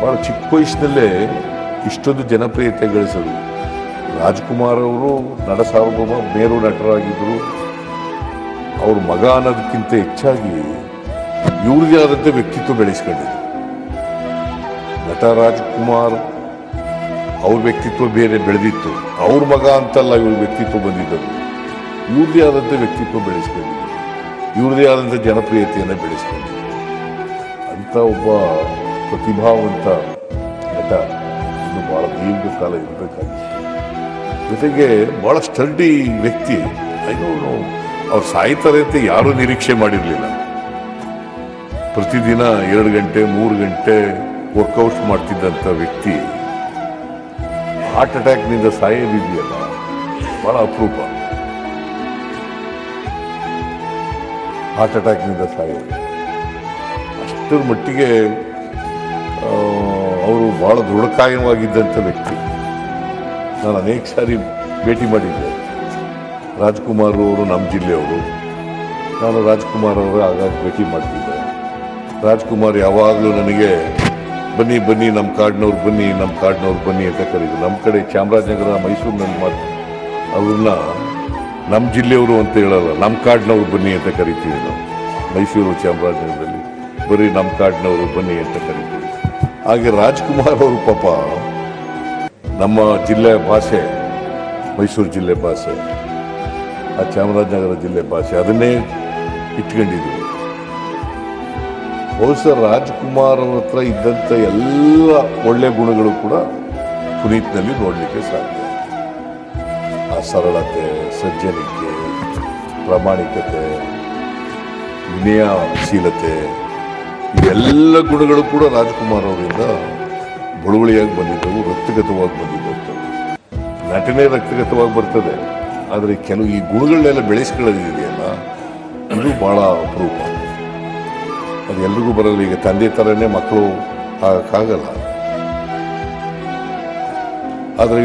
ಭಾಳ ಚಿಕ್ಕ ವಯಸ್ಸಿನಲ್ಲೇ ಇಷ್ಟೊಂದು ಜನಪ್ರಿಯತೆ ಗಳಿಸಿದ್ರು ರಾಜ್ಕುಮಾರ್ ಅವರು, ನಟ ಸಾರ್ವಭೌಮ ಮೇರು ನಟರಾಗಿದ್ದರು. ಅವ್ರ ಮಗ ಅನ್ನೋದಕ್ಕಿಂತ ಹೆಚ್ಚಾಗಿ ಇವ್ರದೇ ಆದಂಥ ವ್ಯಕ್ತಿತ್ವ ಬೆಳೆಸ್ಕೊಂಡಿದ್ರು ನಟ ರಾಜ್ಕುಮಾರ್ ಅವ್ರ ವ್ಯಕ್ತಿತ್ವ ಬೇರೆ ಬೆಳೆದಿತ್ತು. ಅವ್ರ ಮಗ ಅಂತಲ್ಲ ಇವ್ರ ವ್ಯಕ್ತಿತ್ವ ಬಂದಿದ್ದರು ಇವ್ರದೇ ಆದಂಥ ವ್ಯಕ್ತಿತ್ವ ಬೆಳೆಸ್ಕೊಂಡಿದ್ರು ಇವ್ರದೇ ಆದಂಥ ಜನಪ್ರಿಯತೆಯನ್ನು ಬೆಳೆಸ್ಕೊಂಡಿದ್ರು ಅಂತ ಒಬ್ಬ ಪ್ರತಿಭಾವಂತ ನಟ. ಇದು ಬಹಳ ದೀರ್ಘಕಾಲ ಇರಬೇಕಾಗಿತ್ತು. ಜೊತೆಗೆ ಬಹಳ ಸ್ಟರ್ಡಿ ವ್ಯಕ್ತಿ. ಐನೋ ಅವ್ರು ಸಾಯ್ತಾರೆ ಅಂತ ಯಾರೂ ನಿರೀಕ್ಷೆ ಮಾಡಿರಲಿಲ್ಲ. ಪ್ರತಿದಿನ ಎರಡು ಗಂಟೆ, ಮೂರು ಗಂಟೆ ವರ್ಕೌಟ್ ಮಾಡ್ತಿದ್ದಂಥ ವ್ಯಕ್ತಿ. ಹಾರ್ಟ್ ಅಟ್ಯಾಕ್ನಿಂದ ಸಾಯೋದಿದೆಯಲ್ಲ. ಬಹಳ ಅಪರೂಪ. ಹಾರ್ಟ್ ಅಟ್ಯಾಕ್ನಿಂದ ಸಾಯೋದು. ಅಷ್ಟರ ಮಟ್ಟಿಗೆ ಅವರು ಬಹಳ ದೃಢಕಾಯವಾಗಿದ್ದಂಥ ವ್ಯಕ್ತಿ. ನಾನು ಅನೇಕ ಸಾರಿ ಭೇಟಿ ಮಾಡಿದ್ದೆ. ರಾಜ್ಕುಮಾರ್ ಅವರು ನಮ್ಮ ಜಿಲ್ಲೆಯವರು ನಾನು ರಾಜ್ಕುಮಾರ್ ಅವರು ಆಗಾಗ ಭೇಟಿ ಮಾಡ್ತಿದ್ದೆ. ರಾಜ್ಕುಮಾರ್ ಯಾವಾಗಲೂ ನನಗೆ, ಬನ್ನಿ ಬನ್ನಿ, ನಮ್ಮ ಕಾಡಿನವ್ರು ಬನ್ನಿ, ನಮ್ಮ ಕಾಡಿನವ್ರು ಬನ್ನಿ ಅಂತ ಕರೀದು ನಮ್ಮ ಕಡೆ ಚಾಮರಾಜನಗರ, ಮೈಸೂರಿನಲ್ಲಿ ಮಾತು ಅವ್ರನ್ನ ನಮ್ಮ ಜಿಲ್ಲೆಯವರು ಅಂತ ಹೇಳಲ್ಲ, ನಮ್ಮ ಕಾಡಿನವ್ರು ಬನ್ನಿ ಅಂತ ಕರಿತೀವಿ ನಾವು. ಮೈಸೂರು ಚಾಮರಾಜನಗರದಲ್ಲಿ. ಬರೀ ನಮ್ಮ ಕಾಡಿನವರು ಬನ್ನಿ ಅಂತ ಕರಿತೀವಿ. ಹಾಗೆ ರಾಜ್ಕುಮಾರ್ ಅವರು ಪಾಪ ನಮ್ಮ ಜಿಲ್ಲೆ ಭಾಷೆ, ಮೈಸೂರು ಜಿಲ್ಲೆ ಭಾಷೆ, ಆ ಚಾಮರಾಜನಗರ ಜಿಲ್ಲೆ ಭಾಷೆ ಅದನ್ನೇ ಇಟ್ಕೊಂಡಿದ್ರು ಬಹುಶಃ ರಾಜ್ಕುಮಾರ್ ಅವ್ರ ಹತ್ರ ಇದ್ದಂಥ ಎಲ್ಲ ಒಳ್ಳೆ ಗುಣಗಳು ಕೂಡ ಪುನೀತ್ನಲ್ಲಿ ನೋಡಲಿಕ್ಕೆ ಸಾಧ್ಯ. ಆ ಸರಳತೆ, ಸಜ್ಜನಿಕೆ, ಪ್ರಾಮಾಣಿಕತೆ, ವಿನಯಶೀಲತೆ ಇವೆಲ್ಲ ಗುಣಗಳು ಕೂಡ ರಾಜ್ಕುಮಾರ್ ಅವರಿಂದ ಬಳುವಳಿಯಾಗಿ ಬಂದಿದ್ದವು ರಕ್ತಗತವಾಗಿ ಬಂದಿದ್ದವು. ನಟನೆ ರಕ್ತಗತವಾಗಿ ಬರ್ತದೆ. ಆದರೆ ಕೆಲವು ಈ ಗುಣಗಳನ್ನೆಲ್ಲ ಬೆಳೆಸ್ಕೊಳ್ಳೋದಿದೆಯಲ್ಲ, ಇದು ಬಹಳ ಅಪರೂಪ. ಅದು ಎಲ್ರಿಗೂ ಬರಲ್ಲ. ಈಗ ತಂದೆ ಥರನೇ ಮಕ್ಕಳು ಆಗಕ್ಕಾಗಲ್ಲ ಆದರೆ